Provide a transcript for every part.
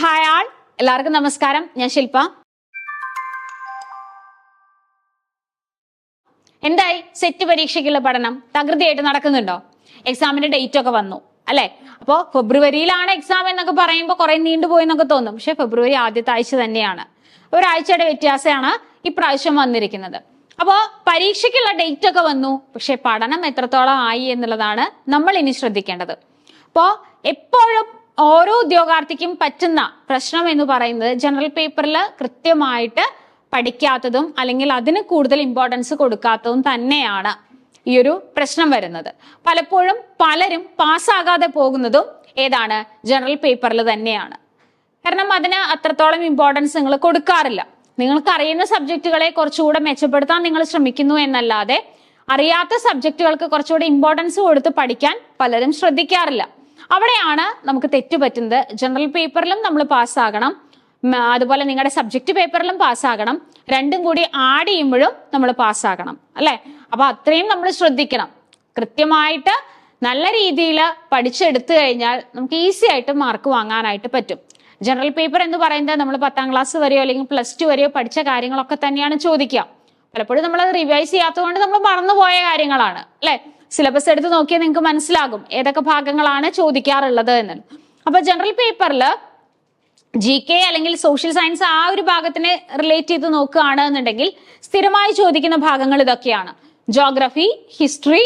Hi ആൾ എല്ലാവർക്കും നമസ്കാരം. ഞാൻ ശില്പ എന്തായി? സെറ്റ് പരീക്ഷയ്ക്കുള്ള പഠനം തകൃതിയായിട്ട് നടക്കുന്നുണ്ടോ? എക്സാമിന്റെ ഡേറ്റ് ഒക്കെ വന്നു അല്ലെ? അപ്പോ ഫെബ്രുവരിയിലാണ് എക്സാം എന്നൊക്കെ പറയുമ്പോൾ കുറെ നീണ്ടുപോയി എന്നൊക്കെ തോന്നും. പക്ഷെ ഫെബ്രുവരി ആദ്യത്തെ ആഴ്ച തന്നെയാണ്. ഒരാഴ്ചയുടെ വ്യത്യാസമാണ് ഇപ്രാവശ്യം വന്നിരിക്കുന്നത്. അപ്പോ പരീക്ഷയ്ക്കുള്ള ഡേറ്റ് ഒക്കെ വന്നു പക്ഷെ പഠനം എത്രത്തോളം ആയി എന്നുള്ളതാണ് നമ്മൾ ഇനി ശ്രദ്ധിക്കേണ്ടത്. അപ്പോ എപ്പോഴും ഓരോ ഉദ്യോഗാർത്ഥിക്കും പറ്റുന്ന പ്രശ്നം എന്ന് പറയുന്നത് ജനറൽ പേപ്പറിൽ കൃത്യമായിട്ട് പഠിക്കാത്തതും അല്ലെങ്കിൽ അതിന് കൂടുതൽ ഇമ്പോർട്ടൻസ് കൊടുക്കാത്തതും തന്നെയാണ് ഈ ഒരു പ്രശ്നം വരുന്നത്. പലപ്പോഴും പലരും പാസ്സാകാതെ പോകുന്നതും ഏതാണ്? ജനറൽ പേപ്പറിൽ തന്നെയാണ്. കാരണം അതിന് അത്രത്തോളം ഇമ്പോർട്ടൻസ് നിങ്ങൾ കൊടുക്കാറില്ല. നിങ്ങൾക്ക് അറിയുന്ന സബ്ജക്റ്റുകളെ കുറച്ചുകൂടെ മെച്ചപ്പെടുത്താൻ നിങ്ങൾ ശ്രമിക്കുന്നു എന്നല്ലാതെ അറിയാത്ത സബ്ജക്റ്റുകൾക്ക് കുറച്ചുകൂടെ ഇമ്പോർട്ടൻസ് കൊടുത്ത് പഠിക്കാൻ പലരും ശ്രദ്ധിക്കാറില്ല. അവിടെയാണ് നമുക്ക് തെറ്റ് പറ്റുന്നത്. ജനറൽ പേപ്പറിലും നമ്മൾ പാസ്സാകണം. അതുപോലെ നിങ്ങളുടെ സബ്ജക്റ്റ് പേപ്പറിലും പാസ്സാകണം. രണ്ടും കൂടി ആഡ് ചെയ്യുമ്പോഴും നമ്മൾ പാസ്സാകണം. അല്ലേ? അപ്പൊ അത്രയും നമ്മൾ ശ്രദ്ധിക്കണം. കൃത്യമായിട്ട് നല്ല രീതിയിൽ പഠിച്ചെടുത്തു കഴിഞ്ഞാൽ നമുക്ക് ഈസി ആയിട്ട് മാർക്ക് വാങ്ങാനായിട്ട് പറ്റും. ജനറൽ പേപ്പർ എന്ന് പറയുന്നത് നമ്മൾ പത്താം ക്ലാസ് വരെയോ അല്ലെങ്കിൽ പ്ലസ് ടു വരെയോ പഠിച്ച കാര്യങ്ങളൊക്കെ തന്നെയാണ് ചോദിക്കുക. പലപ്പോഴും നമ്മൾ റിവൈസ് ചെയ്യാത്തതുകൊണ്ട് നമ്മൾ മറന്നുപോയ കാര്യങ്ങളാണ്. അല്ലെ? സിലബസ് എടുത്ത് നോക്കിയാൽ നിങ്ങൾക്ക് മനസ്സിലാകും ഏതൊക്കെ ഭാഗങ്ങളാണ് ചോദിക്കാറുള്ളത് എന്ന്. അപ്പൊ ജനറൽ പേപ്പറിൽ ജി കെ അല്ലെങ്കിൽ സോഷ്യൽ സയൻസ് ആ ഒരു ഭാഗത്തിനെ റിലേറ്റ് ചെയ്ത് നോക്കുകയാണ് എന്നുണ്ടെങ്കിൽ സ്ഥിരമായി ചോദിക്കുന്ന ഭാഗങ്ങൾ ഇതൊക്കെയാണ്. Geography history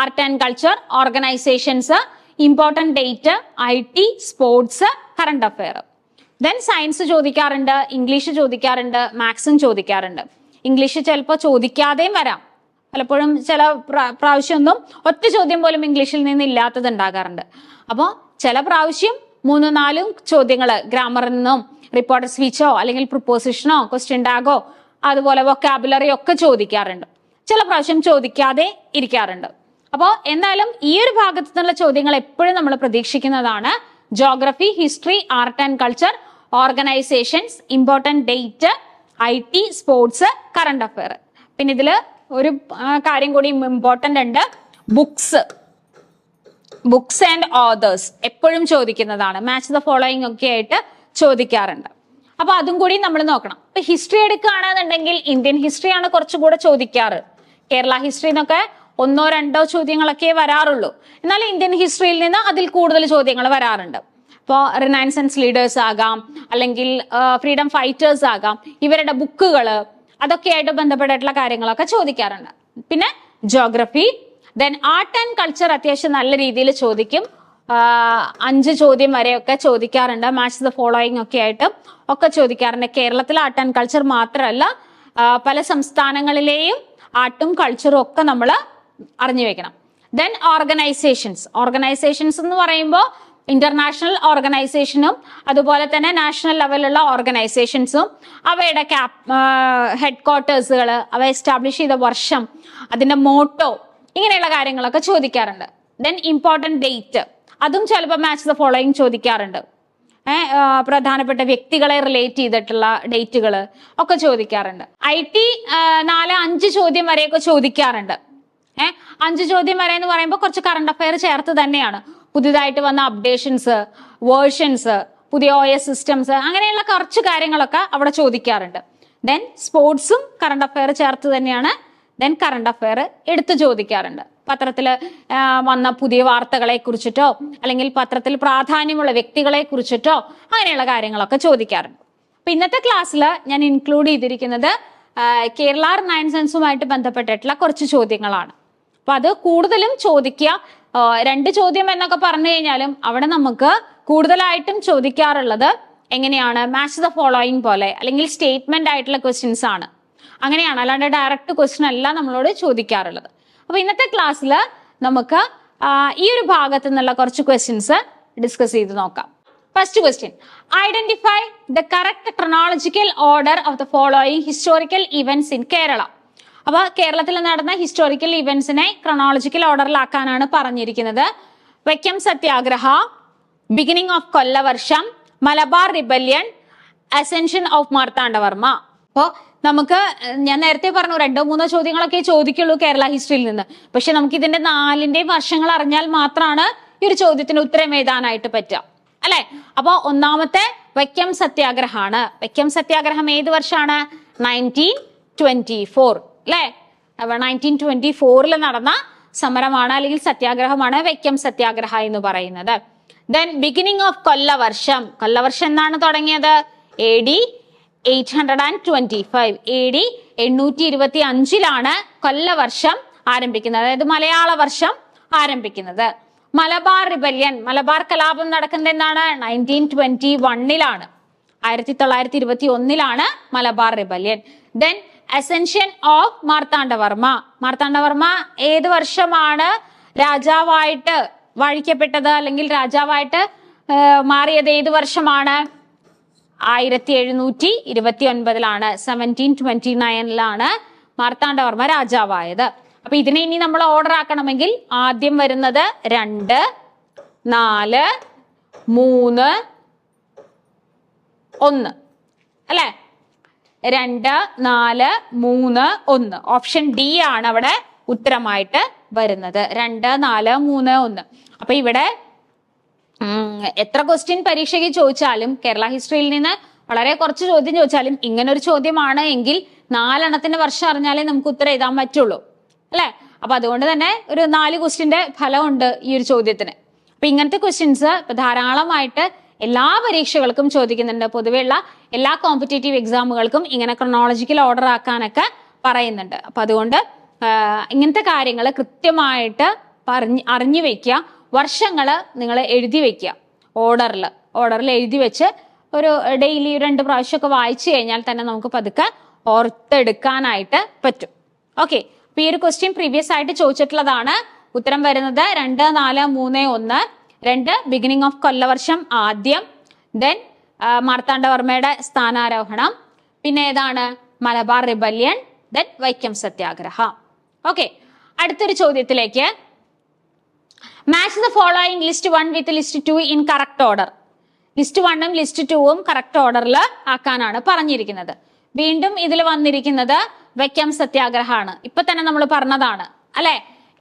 art and culture organisations important date I T sports current affair then science ചോദിക്കാറുണ്ട് ഇംഗ്ലീഷ് ചോദിക്കാറുണ്ട് മാത്സും ചോദിക്കാറുണ്ട്. ഇംഗ്ലീഷ് ചിലപ്പോൾ ചോദിക്കാതെയും വരാം. പലപ്പോഴും ചില പ്രാ- പ്രാവശ്യമൊന്നും ഒറ്റ ചോദ്യം പോലും ഇംഗ്ലീഷിൽ നിന്ന് ഇല്ലാത്തത് ഉണ്ടാകാറുണ്ട്. അപ്പോൾ ചില പ്രാവശ്യം മൂന്നും നാലും ചോദ്യങ്ങൾ ഗ്രാമറിൽ നിന്നും റിപ്പോർട്ടർ സ്പീച്ചോ അല്ലെങ്കിൽ പ്രിപ്പോസിഷനോ ക്വസ്റ്റ്യൻ ടാഗോ അതുപോലെ വൊക്കാബുലറി ഒക്കെ ചോദിക്കാറുണ്ട്. ചില പ്രാവശ്യം ചോദിക്കാതെ ഇരിക്കാറുണ്ട്. അപ്പോൾ എന്തായാലും ഈ ഒരു ഭാഗത്തു നിന്നുള്ള ചോദ്യങ്ങൾ എപ്പോഴും നമ്മൾ പ്രതീക്ഷിക്കുന്നതാണ് geography history art and culture organisations important date I T sports current affair പിന്നെ ഇതിൽ ഒരു കാര്യം കൂടി ഇമ്പോർട്ടന്റ് ഉണ്ട്. ബുക്സ് ബുക്സ് ആൻഡ് ഓതേഴ്സ് എപ്പോഴും ചോദിക്കുന്നതാണ്. മാച്ച് ദ ഫോളോയിങ് ഒക്കെ ആയിട്ട് ചോദിക്കാറുണ്ട്. അപ്പൊ അതും കൂടി നമ്മൾ നോക്കണം. ഇപ്പൊ ഹിസ്റ്ററി എടുക്കുകയാണെന്നുണ്ടെങ്കിൽ ഇന്ത്യൻ ഹിസ്റ്ററിയാണ് കുറച്ചുകൂടെ ചോദിക്കാറ്. കേരള ഹിസ്റ്ററി എന്നൊക്കെ ഒന്നോ രണ്ടോ ചോദ്യങ്ങളൊക്കെ വരാറുള്ളൂ. എന്നാൽ ഇന്ത്യൻ ഹിസ്റ്ററിയിൽ നിന്ന് അതിൽ കൂടുതൽ ചോദ്യങ്ങൾ വരാറുണ്ട്. ഇപ്പോൾ റിനൈൻസൻസ് ലീഡേഴ്സ് ആകാം അല്ലെങ്കിൽ ഫ്രീഡം ഫൈറ്റേഴ്സ് ആകാം. ഇവരുടെ ബുക്കുകൾ അതൊക്കെയായിട്ട് ബന്ധപ്പെട്ടിട്ടുള്ള കാര്യങ്ങളൊക്കെ ചോദിക്കാറുണ്ട്. പിന്നെ geography then art and culture അത്യാവശ്യം നല്ല രീതിയിൽ ചോദിക്കും. അഞ്ച് ചോദ്യം വരെയൊക്കെ ചോദിക്കാറുണ്ട്. മാച്ച് ദ ഫോളോയിങ് ഒക്കെ ആയിട്ട് ഒക്കെ ചോദിക്കാറുണ്ട്. കേരളത്തിലെ ആർട്ട് ആൻഡ് കൾച്ചർ മാത്രമല്ല പല സംസ്ഥാനങ്ങളിലെയും ആർട്ടും കൾച്ചറും ഒക്കെ നമ്മൾ അറിഞ്ഞു വെക്കണം. ദെൻ ഓർഗനൈസേഷൻസ് ഓർഗനൈസേഷൻസ് എന്ന് പറയുമ്പോൾ ഇന്റർനാഷണൽ ഓർഗനൈസേഷനും അതുപോലെ തന്നെ നാഷണൽ ലെവലുള്ള ഓർഗനൈസേഷൻസും അവയുടെ ക്യാപ് ഹെഡ് ക്വാർട്ടേഴ്സുകൾ അവ എസ്റ്റാബ്ലിഷ് ചെയ്ത വർഷം അതിന്റെ മോട്ടോ ഇങ്ങനെയുള്ള കാര്യങ്ങളൊക്കെ ചോദിക്കാറുണ്ട്. ദെൻ ഇമ്പോർട്ടന്റ് ഡേറ്റ് അതും ചിലപ്പോൾ മാച്ച് ദ ഫോളോയിങ് ചോദിക്കാറുണ്ട്. പ്രധാനപ്പെട്ട വ്യക്തികളെ റിലേറ്റ് ചെയ്തിട്ടുള്ള ഡേറ്റുകൾ ഒക്കെ ചോദിക്കാറുണ്ട്. ഐ ടി നാല് അഞ്ച് ചോദ്യം വരെയൊക്കെ ചോദിക്കാറുണ്ട്. ഏഹ് അഞ്ച് ചോദ്യം വരെ എന്ന് പറയുമ്പോൾ കുറച്ച് കറണ്ട് അഫയർ ചേർത്ത് തന്നെയാണ്. പുതിയതായിട്ട് വന്ന അപ്ഡേഷൻസ് വേർഷൻസ് പുതിയ ഒ എസ് സിസ്റ്റംസ് അങ്ങനെയുള്ള കുറച്ച് കാര്യങ്ങളൊക്കെ അവിടെ ചോദിക്കാറുണ്ട്. ദെൻ സ്പോർട്സും കറണ്ട് അഫയർ ചേർത്ത് തന്നെയാണ് ദെൻ കറണ്ട് അഫയർ എടുത്ത് ചോദിക്കാറുണ്ട്. പത്രത്തിൽ വന്ന പുതിയ വാർത്തകളെ കുറിച്ചിട്ടോ അല്ലെങ്കിൽ പത്രത്തിൽ പ്രാധാന്യമുള്ള വ്യക്തികളെ കുറിച്ചിട്ടോ അങ്ങനെയുള്ള കാര്യങ്ങളൊക്കെ ചോദിക്കാറുണ്ട്. അപ്പൊ ഇന്നത്തെ ക്ലാസ്സിൽ ഞാൻ ഇൻക്ലൂഡ് ചെയ്തിരിക്കുന്നത് കേരള നയൻ സയൻസുമായിട്ട് ബന്ധപ്പെട്ടിട്ടുള്ള കുറച്ച് ചോദ്യങ്ങളാണ്. അപ്പൊ അത് കൂടുതലും ചോദിക്കുക രണ്ട് ചോദ്യം എന്നൊക്കെ പറഞ്ഞു കഴിഞ്ഞാലും അവിടെ നമുക്ക് കൂടുതലായിട്ടും ചോദിക്കാറുള്ളത് എങ്ങനെയാണ് മാച്ച് ദ ഫോളോയിങ് പോലെ അല്ലെങ്കിൽ സ്റ്റേറ്റ്മെന്റ് ആയിട്ടുള്ള ക്വസ്റ്റ്യൻസ് ആണ്. അങ്ങനെയാണ് അല്ലാണ്ട് ഡയറക്റ്റ് ക്വസ്റ്റ്യൻ അല്ല നമ്മളോട് ചോദിക്കാറുള്ളത്. അപ്പൊ ഇന്നത്തെ ക്ലാസ്സിൽ നമുക്ക് ഈ ഒരു ഭാഗത്തു നിന്നുള്ള കുറച്ച് ക്വസ്റ്റ്യൻസ് ഡിസ്കസ് ചെയ്ത് നോക്കാം. First question identify the correct chronological order of the following historical events in Kerala അപ്പൊ കേരളത്തിൽ നടന്ന ഹിസ്റ്റോറിക്കൽ ഇവന്റ്സിനെ ക്രൊണോളജിക്കൽ ഓർഡറിലാക്കാനാണ് പറഞ്ഞിരിക്കുന്നത്. വെക്കം Satyagraha beginning of Kollavarsham Malabar rebellion ascension of Marthanda Varma. അപ്പോൾ നമുക്ക് ഞാൻ നേരത്തെ പറഞ്ഞു രണ്ടോ മൂന്നോ ചോദ്യങ്ങളൊക്കെ ചോദിക്കുള്ളൂ കേരള ഹിസ്റ്ററിയിൽ നിന്ന്. പക്ഷെ നമുക്ക് ഇതിന്റെ നാലിന്റെയും വർഷങ്ങൾ അറിഞ്ഞാൽ മാത്രമാണ് ഈ ഒരു ചോദ്യത്തിന് ഉത്തരം എഴുതാനായിട്ട് പറ്റുക. അല്ലെ? അപ്പൊ ഒന്നാമത്തെ വൈക്കം സത്യാഗ്രഹമാണ്. വൈക്കം സത്യാഗ്രഹം ഏത് വർഷമാണ്? നയന്റീൻ ട്വന്റി ഫോർ അല്ലേ നയന്റീൻ ട്വന്റി ഫോറിൽ നടന്ന സമരമാണ് അല്ലെങ്കിൽ സത്യാഗ്രഹമാണ് വൈക്കം സത്യാഗ്രഹ എന്ന് പറയുന്നത്. ദെൻ ബിഗിനിങ് ഓഫ് കൊല്ലവർഷം. കൊല്ലവർഷം എന്നാണ് തുടങ്ങിയത്? A D eight hundred and twenty five A D എണ്ണൂറ്റി ഇരുപത്തി അഞ്ചിലാണ് കൊല്ലവർഷം ആരംഭിക്കുന്നത്. അതായത് മലയാള വർഷം ആരംഭിക്കുന്നത്. മലബാർ റിബല്യൻ. മലബാർ കലാപം നടക്കുന്നത് എന്താണ്? നയന്റീൻ ട്വന്റി വണ്ണിലാണ് ആയിരത്തി തൊള്ളായിരത്തി ഇരുപത്തി ഒന്നിലാണ് Malabar rebellion. Then ascension of Marthanda Varma. Marthanda Varma ഏത് വർഷമാണ് രാജാവായിട്ട് വഴിക്കപ്പെട്ടത്? അല്ലെങ്കിൽ രാജാവായിട്ട് മാറിയത് ഏത് വർഷമാണ്? ആയിരത്തി എഴുന്നൂറ്റി ഇരുപത്തി ഒൻപതിലാണ് സെവന്റീൻ ട്വന്റി നയനിലാണ് മാർത്താണ്ഡവർമ്മ രാജാവായത്. അപ്പൊ ഇതിനെ ഇനി നമ്മൾ ഓർഡർ ആക്കണമെങ്കിൽ ആദ്യം വരുന്നത് രണ്ട് നാല് മൂന്ന് ഒന്ന്. അല്ലേ? രണ്ട് നാല് മൂന്ന് ഒന്ന്. ഓപ്ഷൻ ഡി ആണ് അവിടെ ഉത്തരമായിട്ട് വരുന്നത്. രണ്ട് നാല് മൂന്ന് ഒന്ന്. അപ്പൊ ഇവിടെ എത്ര ക്വസ്റ്റ്യൻ പരീക്ഷയ്ക്ക് ചോദിച്ചാലും കേരള ഹിസ്റ്ററിയിൽ നിന്ന് വളരെ കുറച്ച് ചോദ്യം ചോദിച്ചാലും ഇങ്ങനെ ഒരു ചോദ്യമാണ് എങ്കിൽ നാലെണ്ണത്തിന്റെ വർഷം അറിഞ്ഞാലേ നമുക്ക് ഉത്തരം എഴുതാൻ പറ്റുള്ളൂ. അല്ലെ? അപ്പൊ അതുകൊണ്ട് തന്നെ ഒരു നാല് ക്വസ്റ്റ്യന്റെ ഫലമുണ്ട് ഈ ഒരു ചോദ്യത്തിന്. അപ്പൊ ഇങ്ങനത്തെ ക്വസ്റ്റ്യൻസ് ധാരാളമായിട്ട് എല്ലാ പരീക്ഷകൾക്കും ചോദിക്കുന്നുണ്ട്. പൊതുവെയുള്ള എല്ലാ കോമ്പറ്റേറ്റീവ് എക്സാമുകൾക്കും ഇങ്ങനെ ക്രൊണോളജിക്കൽ ഓർഡർ ആക്കാനൊക്കെ പറയുന്നുണ്ട്. അപ്പൊ അതുകൊണ്ട് ഇങ്ങനത്തെ കാര്യങ്ങൾ കൃത്യമായിട്ട് പറഞ്ഞ് അറിഞ്ഞു വെക്കുക. വർഷങ്ങൾ നിങ്ങൾ എഴുതി വെക്കുക. ഓർഡറിൽ ഓർഡറിൽ എഴുതി വെച്ച് ഒരു ഡെയിലി രണ്ട് പ്രാവശ്യമൊക്കെ വായിച്ചു കഴിഞ്ഞാൽ തന്നെ നമുക്ക് പതുക്കെ ഓർത്തെടുക്കാനായിട്ട് പറ്റും. ഓക്കെ. അപ്പൊ ഈ ഒരു ക്വസ്റ്റ്യൻ പ്രീവിയസ് ആയിട്ട് ചോദിച്ചിട്ടുള്ളതാണ്. ഉത്തരം വരുന്നത് രണ്ട് നാല് മൂന്ന് ഒന്ന് രണ്ട് ബിഗിനിങ് ഓഫ് കൊല്ലവർഷം ആദ്യം ദെൻ മാർത്താണ്ഡവർമ്മയുടെ സ്ഥാനാരോഹണം. പിന്നെ ഏതാണ്? Malabar rebellion then Vaikom Satyagraha. Okay അടുത്തൊരു ചോദ്യത്തിലേക്ക്. Match the following list one with list two in correct order list വണ്ണും ലിസ്റ്റ് ടുവും കറക്റ്റ് ഓർഡറിൽ ആക്കാനാണ് പറഞ്ഞിരിക്കുന്നത്. വീണ്ടും ഇതിൽ വന്നിരിക്കുന്നത് വെക്കം സത്യാഗ്രഹമാണ്. ഇപ്പൊ തന്നെ നമ്മൾ പറഞ്ഞതാണ് അല്ലെ?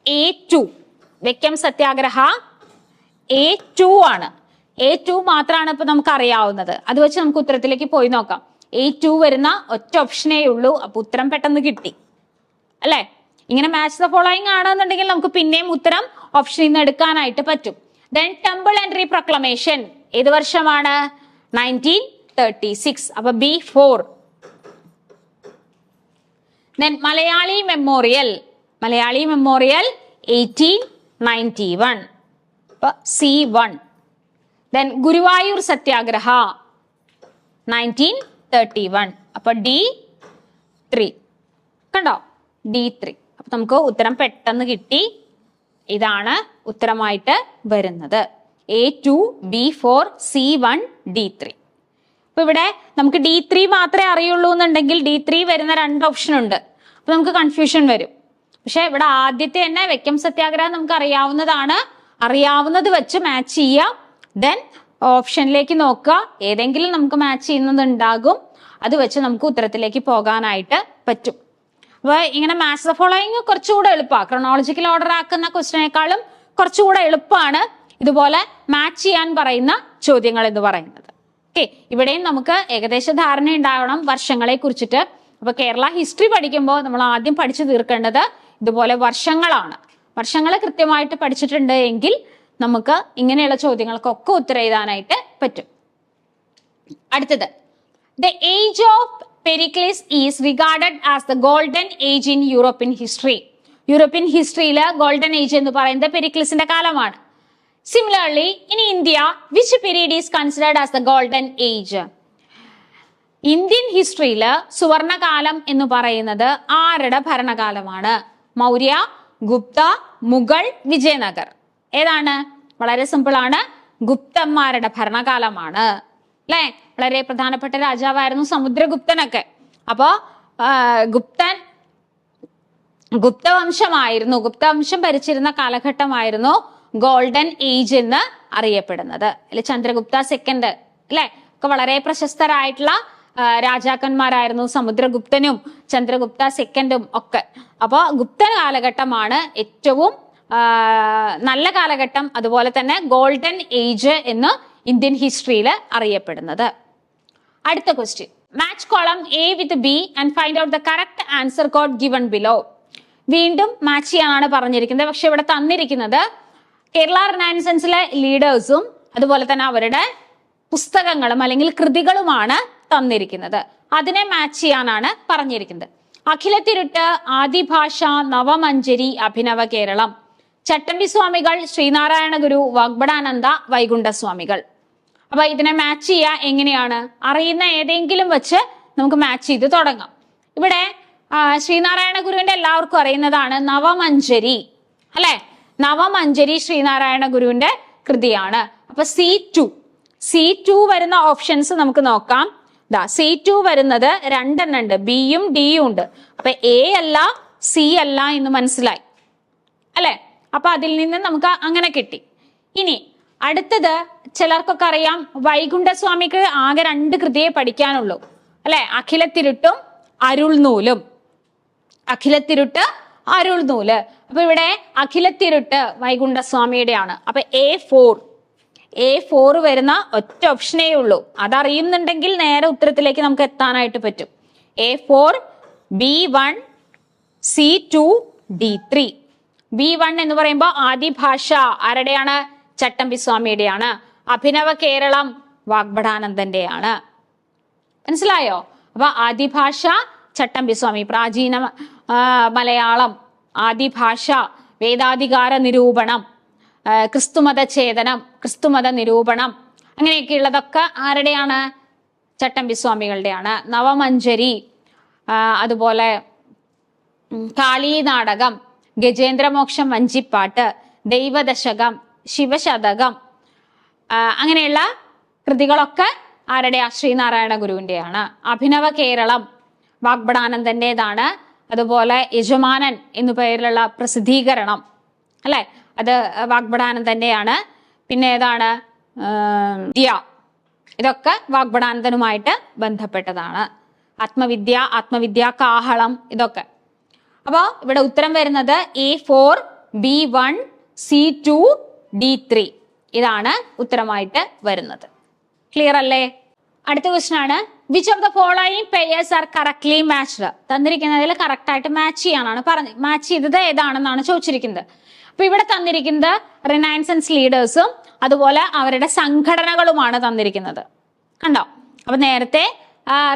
A two Vaikom Satyagraha A two ആണ്. എ ടു മാത്രമാണ് ഇപ്പൊ നമുക്ക് അറിയാവുന്നത് അത് വെച്ച് നമുക്ക് ഉത്തരത്തിലേക്ക് പോയി നോക്കാം. എ ടു വരുന്ന ഒറ്റ ഓപ്ഷനേ ഉള്ളൂ. അപ്പൊ ഉത്തരം പെട്ടെന്ന് കിട്ടി. അല്ലെ? ഇങ്ങനെ മാച്ച് ദ ഫോളോയിങ് ആണെന്നുണ്ടെങ്കിൽ നമുക്ക് പിന്നെയും ഉത്തരം ഓപ്ഷനിൽ നിന്ന് എടുക്കാനായിട്ട് പറ്റും. ദെൻ ടെമ്പിൾ എൻട്രി പ്രൊക്ലമേഷൻ ഏത് വർഷമാണ്? നയന്റീൻ തേർട്ടി സിക്സ് അപ്പൊ B four then Malayali memorial Malayali memorial eighteen ninety one അപ്പൊ C one then Guruvayur Satyagraha nineteen thirty one അപ്പൊ ഡി ത്രീ കണ്ടോ? ഡി ത്രീ അപ്പൊ നമുക്ക് ഉത്തരം പെട്ടെന്ന് കിട്ടി. ഇതാണ് ഉത്തരമായിട്ട് വരുന്നത്. A two B four C one D three അപ്പൊ ഇവിടെ നമുക്ക് ഡി ത്രീ മാത്രമേ അറിയുള്ളൂ എന്നുണ്ടെങ്കിൽ ഡി ത്രീ വരുന്ന രണ്ട് ഓപ്ഷൻ ഉണ്ട്. അപ്പൊ നമുക്ക് കൺഫ്യൂഷൻ വരും. പക്ഷെ ഇവിടെ ആദ്യത്തെ തന്നെ വെക്കം സത്യാഗ്രഹം നമുക്ക് അറിയാവുന്നതാണ്. അറിയാവുന്നത് വെച്ച് മാച്ച് ചെയ്യാം. ദെൻ ഓപ്ഷനിലേക്ക് നോക്കുക. ഏതെങ്കിലും നമുക്ക് മാച്ച് ചെയ്യുന്നത് ഉണ്ടാകും അത് വെച്ച് നമുക്ക് ഉത്തരത്തിലേക്ക് പോകാനായിട്ട് പറ്റും. അപ്പൊ ഇങ്ങനെ മാച്ച് ദ ഫോളോയിങ് കുറച്ചുകൂടെ എളുപ്പമാണ് ക്രൊണോളജിക്കൽ ഓർഡർ ആക്കുന്ന ക്വസ്റ്റിനേക്കാളും കുറച്ചുകൂടെ എളുപ്പമാണ് ഇതുപോലെ മാച്ച് ചെയ്യാൻ പറയുന്ന ചോദ്യങ്ങൾ എന്ന് പറയുന്നത്. ഓക്കെ ഇവിടെയും നമുക്ക് ഏകദേശ ധാരണ ഉണ്ടാവണം വർഷങ്ങളെ കുറിച്ചിട്ട്. അപ്പൊ കേരള ഹിസ്റ്ററി പഠിക്കുമ്പോൾ നമ്മൾ ആദ്യം പഠിച്ചു തീർക്കേണ്ടത് ഇതുപോലെ വർഷങ്ങളാണ്. വർഷങ്ങൾ കൃത്യമായിട്ട് പഠിച്ചിട്ടുണ്ട് എങ്കിൽ നമുക്ക് ഇങ്ങനെയുള്ള ചോദ്യങ്ങൾക്കൊക്കെ ഉത്തരം എഴുതാനായിട്ട് പറ്റും. അടുത്തത്. The age of Pericles is regarded as the golden age in European history European ഹിസ്റ്ററിയിൽ ഗോൾഡൻ ഏജ് എന്ന് പറയുന്നത് പെരിക്ലിസിന്റെ കാലമാണ്. Similarly in India which period is considered as the golden age Indian ഹിസ്റ്ററിയിൽ സുവർണകാലം എന്ന് പറയുന്നത് ആരുടെ ഭരണകാലമാണ്? മൗര്യ ഗുപ്ത മുഗൾ വിജയനഗർ. ഏതാണ്? വളരെ സിമ്പിൾ ആണ്. ഗുപ്തന്മാരുടെ ഭരണകാലമാണ്. അല്ലെ? വളരെ പ്രധാനപ്പെട്ട രാജാവായിരുന്നു സമുദ്രഗുപ്തനൊക്കെ. അപ്പോ ഗുപ്തൻ ഗുപ്തവംശമായിരുന്നു. ഗുപ്തവംശം ഭരിച്ചിരുന്ന കാലഘട്ടമായിരുന്നു ഗോൾഡൻ ഏജ് എന്ന് അറിയപ്പെടുന്നത്. അല്ലെ? ചന്ദ്രഗുപ്ത സെക്കൻഡ് അല്ലെ? ഒക്കെ വളരെ പ്രശസ്തരായിട്ടുള്ള രാജാക്കന്മാരായിരുന്നു സമുദ്രഗുപ്തനും ചന്ദ്രഗുപ്ത സെക്കൻഡും ഒക്കെ. അപ്പോൾ ഗുപ്തൻ കാലഘട്ടമാണ് ഏറ്റവും നല്ല കാലഘട്ടം അതുപോലെ തന്നെ ഗോൾഡൻ ഏജ് എന്ന് ഇന്ത്യൻ ഹിസ്റ്ററിയിൽ അറിയപ്പെടുന്നത്. അടുത്ത question match column A with B and find out the correct answer code given below വീണ്ടും മാച്ച് ചെയ്യാനാണ് പറഞ്ഞിരിക്കുന്നത്. പക്ഷെ ഇവിടെ തന്നിരിക്കുന്നത് കേരള റിനൈൻസൻസിലെ ലീഡേഴ്സും അതുപോലെ തന്നെ അവരുടെ പുസ്തകങ്ങളും അല്ലെങ്കിൽ കൃതികളുമാണ് തന്നിരിക്കുന്നത്. അതിനെ മാച്ച് ചെയ്യാനാണ് പറഞ്ഞിരിക്കുന്നത്. അഖിലത്തിരുട്ട് ആദിഭാഷ നവമഞ്ചരി അഭിനവ കേരളം. ചട്ടമ്പി സ്വാമികൾ ശ്രീനാരായണ ഗുരു വാഗ്ബടാനന്ദ വൈകുണ്ഠ സ്വാമികൾ. അപ്പൊ ഇതിനെ മാച്ച് ചെയ്യുക എങ്ങനെയാണ്? അറിയുന്ന ഏതെങ്കിലും വെച്ച് നമുക്ക് മാച്ച് ചെയ്ത് തുടങ്ങാം. ഇവിടെ ശ്രീനാരായണ ഗുരുവിന്റെ എല്ലാവർക്കും അറിയുന്നതാണ് നവമഞ്ജരി. അല്ലെ? നവമഞ്ജരി ശ്രീനാരായണ ഗുരുവിന്റെ കൃതിയാണ്. അപ്പൊ സി ടു സി ടു വരുന്ന ഓപ്ഷൻസ് നമുക്ക് നോക്കാം. ദാ സി ടു വരുന്നത് രണ്ടെണ്ണം ഉണ്ട്. ബിയും ഡിയും ഉണ്ട്. അപ്പൊ എ അല്ല സി അല്ല എന്ന് മനസ്സിലായി. അല്ലെ? അപ്പൊ അതിൽ നിന്ന് നമുക്ക് അങ്ങനെ കിട്ടി. ഇനി അടുത്തത് ചിലർക്കൊക്കെ അറിയാം വൈകുണ്ഠസ്വാമിക്ക് ആകെ രണ്ട് കൃതിയെ പഠിക്കാനുള്ളൂ. അല്ലെ? അഖിലത്തിരുട്ടും അരുൾനൂലും. അഖിലത്തിരുട്ട് അരുൾനൂൽ. അപ്പൊ ഇവിടെ അഖിലത്തിരുട്ട് വൈകുണ്ഠസ്വാമിയുടെയാണ്. അപ്പൊ എ ഫോർ എ ഫോർ വരുന്ന ഒറ്റ ഓപ്ഷനേ ഉള്ളൂ. അതറിയുന്നുണ്ടെങ്കിൽ നേരെ ഉത്തരത്തിലേക്ക് നമുക്ക് എത്താനായിട്ട് പറ്റും. A four B one C two D three B one എന്ന് പറയുമ്പോൾ ആദിഭാഷ ആരുടെയാണ്? ചട്ടമ്പി സ്വാമിയുടെയാണ്. അഭിനവ കേരളം വാഗ്ഭടാനന്ദന്റെയാണ്. മനസ്സിലായോ? അപ്പൊ ആദിഭാഷ ചട്ടമ്പി സ്വാമി പ്രാചീന മലയാളം ആദിഭാഷ വേദാധികാര നിരൂപണം ക്രിസ്തുമത ഛേദനം ക്രിസ്തുമത നിരൂപണം അങ്ങനെയൊക്കെ ഉള്ളതൊക്കെ ആരുടെയാണ്? ചട്ടമ്പി സ്വാമികളുടെയാണ്. നവമഞ്ജരി അതുപോലെ കാളീ നാടകം ഗജേന്ദ്രമോക്ഷം വഞ്ചിപ്പാട്ട് ദൈവദശകം ശിവശതകം അങ്ങനെയുള്ള കൃതികളൊക്കെ ആരുടെയാ ശ്രീനാരായണ ഗുരുവിന്റെയാണ്. അഭിനവ കേരളം വാഗ്ബടാനന്ദന്റേതാണ് അതുപോലെ യജമാനൻ എന്നു പേരിലുള്ള പ്രസിദ്ധീകരണം അല്ലെ? അത് വാഗ്ബടാനന്ദന്റെയാണ് പിന്നെ ഏതാണ്? വിദ്യ. ഇതൊക്കെ വാഗ്ബടാനന്ദനുമായിട്ട് ബന്ധപ്പെട്ടതാണ്. ആത്മവിദ്യ ആത്മവിദ്യ കാഹളം ഇതൊക്കെ. അപ്പോ ഇവിടെ ഉത്തരം വരുന്നത് A four B one C two D three ഇതാണ് ഉത്തരമായിട്ട് വരുന്നത്. ക്ലിയർ അല്ലേ? അടുത്ത ക്വസ്റ്റൻ ആണ്. Which of the following pairs are correctly matched തന്നിരിക്കുന്നതിൽ correct ആയിട്ട് മാച്ച് ചെയ്യാനാണ് പറഞ്ഞത് മാച്ച് ചെയ്തത് ഏതാണെന്നാണ് ചോദിച്ചിരിക്കുന്നത്. അപ്പൊ ഇവിടെ തന്നിരിക്കുന്നത് റിനൈൻസൻസ് ലീഡേഴ്സും അതുപോലെ അവരുടെ സംഘടനകളുമാണ് തന്നിരിക്കുന്നത്. കണ്ടോ? അപ്പൊ നേരത്തെ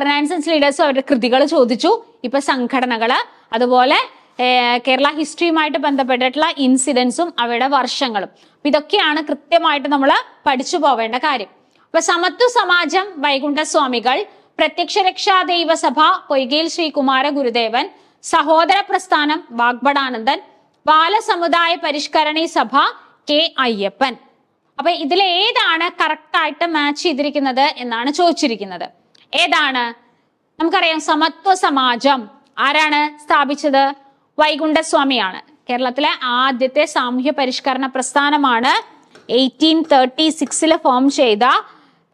റിനൈൻസൻസ് ലീഡേഴ്സും അവരുടെ കൃതികൾ ചോദിച്ചു. ഇപ്പൊ സംഘടനകൾ അതുപോലെ കേരള ഹിസ്റ്ററിയുമായിട്ട് ബന്ധപ്പെട്ടിട്ടുള്ള ഇൻസിഡൻസും അവയുടെ വർഷങ്ങളും. ഇതൊക്കെയാണ് കൃത്യമായിട്ട് നമ്മൾ പഠിച്ചു പോവേണ്ട കാര്യം. അപ്പൊ സമത്വ സമാജം വൈകുണ്ഠ സ്വാമികൾ പ്രത്യക്ഷ രക്ഷാ ദൈവസഭ പൊയ്കയിൽ ശ്രീ കുമാര ഗുരുദേവൻ സഹോദര പ്രസ്ഥാനം വാഗ്ബടാനന്ദൻ ബാലസമുദായ പരിഷ്കരണി സഭ കെ അയ്യപ്പൻ. അപ്പൊ ഇതിൽ ഏതാണ് കറക്റ്റ് ആയിട്ട് മാച്ച് ചെയ്തിരിക്കുന്നത് എന്നാണ് ചോദിച്ചിരിക്കുന്നത്. ഏതാണ്? നമുക്കറിയാം സമത്വ സമാജം ആരാണ് സ്ഥാപിച്ചത്? വൈകുണ്ഠസ്വാമിയാണ്. കേരളത്തിലെ ആദ്യത്തെ സാമൂഹ്യ പരിഷ്കരണ പ്രസ്ഥാനമാണ് എയ്റ്റീൻ തേർട്ടി സിക്സിൽ ഫോം ചെയ്ത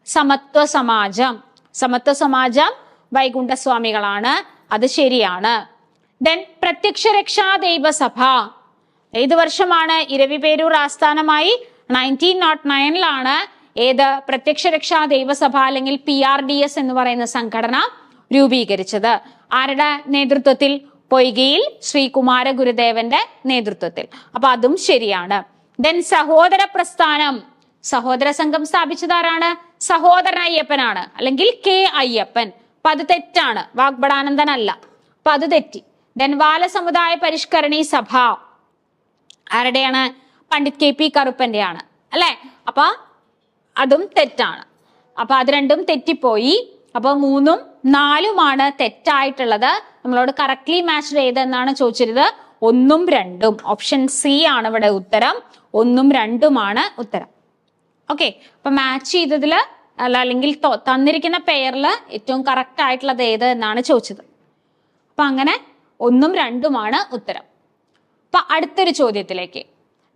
സമത്വ സമാജം. സമത്വ സമാജം വൈകുണ്ഠസ്വാമികളാണ്. അത് ശരിയാണ്. ദെൻ പ്രത്യക്ഷ രക്ഷാ ദൈവസഭ. ഏത് വർഷമാണ് ഇരവിപേരൂർ ആസ്ഥാനമായി? നയന്റീൻ നോട്ട് നയനിലാണ് ഏത് പ്രത്യക്ഷ രക്ഷാ ദൈവസഭ അല്ലെങ്കിൽ പി ആർ ഡി എസ് എന്ന് പറയുന്ന സംഘടന രൂപീകരിച്ചത്? ആരുടെ നേതൃത്വത്തിൽ? പൊയ്കയിൽ ശ്രീകുമാര ഗുരുദേവന്റെ നേതൃത്വത്തിൽ. അപ്പൊ അതും ശരിയാണ്. ദെൻ സഹോദര പ്രസ്ഥാനം. സഹോദര സംഘം സ്ഥാപിച്ചത് ആരാണ് സഹോദരൻ അയ്യപ്പനാണ്. അല്ലെങ്കിൽ കെ അയ്യപ്പൻ. അപ്പൊ അത് തെറ്റാണ്. വാഗ്ബടാനന്ദൻ അല്ല അപ്പൊ അത് തെറ്റി. ദെൻ ബാലസമുദായ പരിഷ്കരണി സഭ. ആരുടെയാണ്? പണ്ഡിറ്റ് കെ പി കറുപ്പന്റെയാണ്. അല്ലെ? അപ്പൊ അതും തെറ്റാണ്. അപ്പൊ അത് രണ്ടും തെറ്റിപ്പോയി. അപ്പൊ മൂന്നും നാലുമാണ് തെറ്റായിട്ടുള്ളത്. നമ്മളോട് കറക്റ്റ്ലി മാച്ച് ചെയ്തെന്നാണ് ചോദിച്ചിരുന്നത് ഒന്നും രണ്ടും. ഓപ്ഷൻ സി ആണ് ഇവിടെ ഉത്തരം. ഒന്നും രണ്ടുമാണ് ഉത്തരം. ഓക്കെ അപ്പൊ മാച്ച് ചെയ്തതിൽ അല്ല അല്ലെങ്കിൽ തന്നിരിക്കുന്ന പെയറിൽ ഏറ്റവും കറക്റ്റ് ആയിട്ടുള്ളത് ഏത് എന്നാണ് ചോദിച്ചത്. അപ്പൊ അങ്ങനെ ഒന്നും രണ്ടുമാണ് ഉത്തരം. അപ്പൊ അടുത്തൊരു ചോദ്യത്തിലേക്ക്.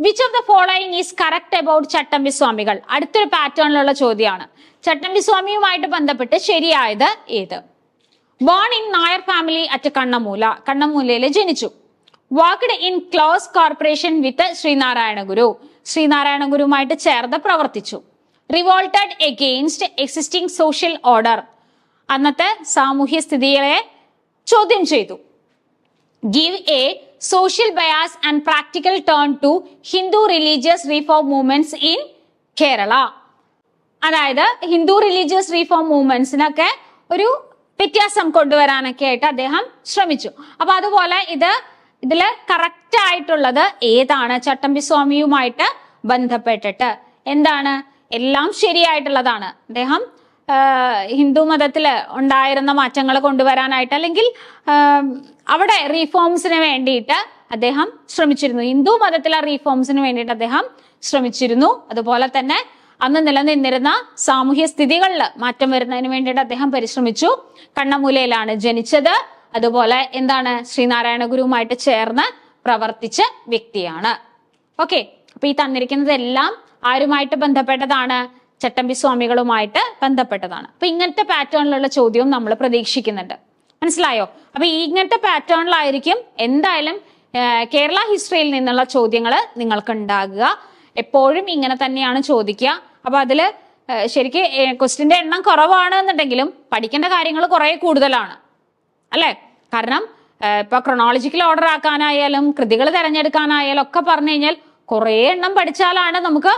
Which of the following is correct about Chattampi Swamikal അടുത്തൊരു പാറ്റേണിലുള്ള ചോദ്യമാണ്. ചട്ടമ്പി സ്വാമിയുമായിട്ട് ബന്ധപ്പെട്ട് ശരിയായത് ഏത്? Born in Nair family at Kannammoola കണ്ണമൂലയിൽ ജനിച്ചു. Worked in close corporation with Sreenarayana Guru Sreenarayana ഗുരുവുമായിട്ട് ചേർന്ന് പ്രവർത്തിച്ചു. Revolted against existing social order അന്നത്തെ സാമൂഹ്യ സ്ഥിതികളെ ചോദ്യം ചെയ്തു. Give a social bias and practical turn to Hindu religious reform movements in Kerala അതായത് Hindu religious reform മൂവ്മെന്റ്സിനൊക്കെ ഒരു വ്യത്യാസം കൊണ്ടുവരാനൊക്കെ ആയിട്ട് അദ്ദേഹം ശ്രമിച്ചു. അപ്പൊ അതുപോലെ ഇത് ഇതിൽ കറക്റ്റ് ആയിട്ടുള്ളത് ഏതാണ്? ചട്ടമ്പി സ്വാമിയുമായിട്ട് ബന്ധപ്പെട്ടിട്ട്. എന്താണ്? എല്ലാം ശരിയായിട്ടുള്ളതാണ്. അദ്ദേഹം ഹിന്ദു മതത്തിൽ ഉണ്ടായിരുന്ന മാറ്റങ്ങൾ കൊണ്ടുവരാനായിട്ട് അല്ലെങ്കിൽ അവിടെ റീഫോംസിന് വേണ്ടിയിട്ട് അദ്ദേഹം ശ്രമിച്ചിരുന്നു. ഹിന്ദു മതത്തിലെ റീഫോംസിന് വേണ്ടിയിട്ട് അദ്ദേഹം ശ്രമിച്ചിരുന്നു. അതുപോലെ തന്നെ അന്ന് നിലനിന്നിരുന്ന സാമൂഹ്യ സ്ഥിതികളിൽ മാറ്റം വരുന്നതിന് വേണ്ടിയിട്ട് അദ്ദേഹം പരിശ്രമിച്ചു. കണ്ണമൂലയിലാണ് ജനിച്ചത്. അതുപോലെ എന്താണ് ശ്രീനാരായണ ഗുരുവുമായിട്ട് ചേർന്ന് പ്രവർത്തിച്ച വ്യക്തിയാണ്. ഓക്കെ അപ്പൊ ഈ തന്നിരിക്കുന്നതെല്ലാം ആരുമായിട്ട് ബന്ധപ്പെട്ടതാണ്? ചട്ടമ്പി സ്വാമികളുമായിട്ട് ബന്ധപ്പെട്ടതാണ്. അപ്പൊ ഇങ്ങനത്തെ പാറ്റേണിലുള്ള ചോദ്യവും നമ്മൾ പ്രതീക്ഷിക്കുന്നുണ്ട്. മനസ്സിലായോ? അപ്പൊ ഇങ്ങനത്തെ പാറ്റേണിലായിരിക്കും എന്തായാലും കേരള ഹിസ്റ്ററിയിൽ നിന്നുള്ള ചോദ്യങ്ങൾ നിങ്ങൾക്ക് ഉണ്ടാകുക എപ്പോഴും ഇങ്ങനെ തന്നെയാണ് ചോദിക്കുക. അപ്പൊ അതിൽ ശരിക്ക് ക്വസ്റ്റിന്റെ എണ്ണം കുറവാണ് എന്നുണ്ടെങ്കിലും പഠിക്കേണ്ട കാര്യങ്ങൾ കുറെ കൂടുതലാണ്. അല്ലേ? കാരണം ഇപ്പൊ ക്രൊണോളജിക്കൽ ഓർഡർ ആക്കാനായാലും കൃതികൾ തിരഞ്ഞെടുക്കാനായാലും ഒക്കെ പറഞ്ഞു കഴിഞ്ഞാൽ കുറേ എണ്ണം പഠിച്ചാലാണ് നമുക്ക്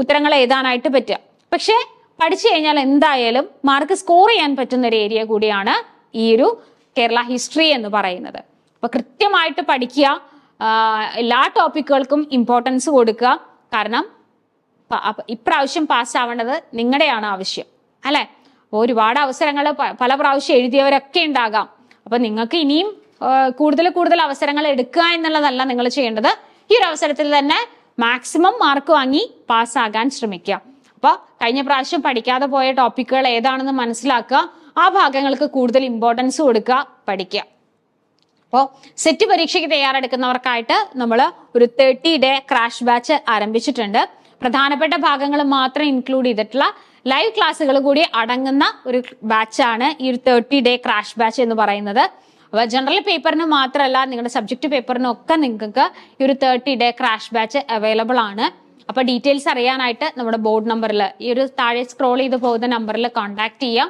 ഉത്തരങ്ങൾ എഴുതാനായിട്ട് പറ്റുക. പക്ഷെ പഠിച്ചു കഴിഞ്ഞാൽ എന്തായാലും മാർക്ക് സ്കോർ ചെയ്യാൻ പറ്റുന്ന ഒരു ഏരിയ കൂടിയാണ് ഈ ഒരു കേരള ഹിസ്റ്ററി എന്ന് പറയുന്നത്. അപ്പൊ കൃത്യമായിട്ട് പഠിക്കുക എല്ലാ ടോപ്പിക്കുകൾക്കും ഇമ്പോർട്ടൻസ് കൊടുക്കുക. കാരണം ഇപ്രാവശ്യം പാസ്സാവേണ്ടത് നിങ്ങളുടെയാണ് ആവശ്യം അല്ലെ? ഒരുപാട് അവസരങ്ങൾ പല പ്രാവശ്യം എഴുതിയവരൊക്കെ ഉണ്ടാകാം. അപ്പൊ നിങ്ങൾക്ക് ഇനിയും കൂടുതൽ കൂടുതൽ അവസരങ്ങൾ എടുക്കുക എന്നുള്ളതല്ല നിങ്ങൾ ചെയ്യേണ്ടത്. ഈ ഒരു അവസരത്തിൽ തന്നെ മാക്സിമം മാർക്ക് വാങ്ങി പാസ്സാകാൻ ശ്രമിക്കുക. അപ്പൊ കഴിഞ്ഞ പ്രാവശ്യം പഠിക്കാതെ പോയ ടോപ്പിക്കുകൾ ഏതാണെന്ന് മനസ്സിലാക്കുക. ആ ഭാഗങ്ങൾക്ക് കൂടുതൽ ഇമ്പോർട്ടൻസ് കൊടുക്കുക പഠിക്കുക. അപ്പോൾ സെറ്റ് പരീക്ഷയ്ക്ക് തയ്യാറെടുക്കുന്നവർക്കായിട്ട് നമ്മൾ ഒരു തേർട്ടി ഡേ ക്രാഷ് ബാച്ച് ആരംഭിച്ചിട്ടുണ്ട്. പ്രധാനപ്പെട്ട ഭാഗങ്ങൾ മാത്രം ഇൻക്ലൂഡ് ചെയ്തിട്ടുള്ള ലൈവ് ക്ലാസ്സുകൾ കൂടി അടങ്ങുന്ന ഒരു ബാച്ചാണ് ഈ ഒരു തേർട്ടി ഡേ ക്രാഷ് ബാച്ച് എന്ന് പറയുന്നത്. അപ്പോൾ ജനറൽ പേപ്പറിന് മാത്രമല്ല നിങ്ങളുടെ സബ്ജക്ട് പേപ്പറിനും ഒക്കെ നിങ്ങൾക്ക് ഈ ഒരു thirty day crash batch available ആണ്. അപ്പൊ ഡീറ്റെയിൽസ് അറിയാനായിട്ട് നമ്മുടെ ബോർഡ് നമ്പറിൽ ഈ ഒരു താഴെ സ്ക്രോൾ ചെയ്ത് പോകുന്ന നമ്പറിൽ കോൺടാക്ട് ചെയ്യാം.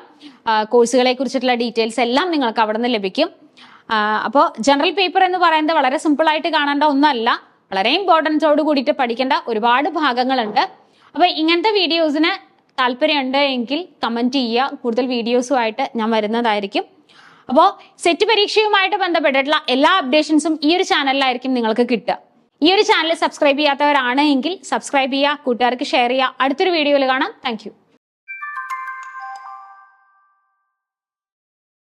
കോഴ്സുകളെ കുറിച്ചിട്ടുള്ള ഡീറ്റെയിൽസ് എല്ലാം നിങ്ങൾക്ക് അവിടെ നിന്ന് ലഭിക്കും അപ്പോൾ ജനറൽ പേപ്പർ എന്ന് പറയുന്നത് വളരെ സിമ്പിൾ ആയിട്ട് കാണേണ്ട ഒന്നല്ല. വളരെ ഇമ്പോർട്ടൻസോട് കൂടിയിട്ട് പഠിക്കേണ്ട ഒരുപാട് ഭാഗങ്ങളുണ്ട്. അപ്പൊ ഇങ്ങനത്തെ വീഡിയോസിന് താല്പര്യമുണ്ട് എങ്കിൽ കമന്റ് ചെയ്യുക. കൂടുതൽ വീഡിയോസുമായിട്ട് ഞാൻ വരുന്നതായിരിക്കും. അപ്പോൾ സെറ്റ് പരീക്ഷയുമായിട്ട് ബന്ധപ്പെട്ടിട്ടുള്ള എല്ലാ അപ്ഡേഷൻസും ഈ ഒരു ചാനലിലായിരിക്കും നിങ്ങൾക്ക് കിട്ടുക. ഈ ഒരു ചാനൽ സബ്സ്ക്രൈബ് ചെയ്യാത്തവരാണ് എങ്കിൽ സബ്സ്ക്രൈബ് ചെയ്യുക കൂട്ടുകാർക്ക് ഷെയർ ചെയ്യുക. അടുത്തൊരു വീഡിയോയിൽ കാണാം. താങ്ക്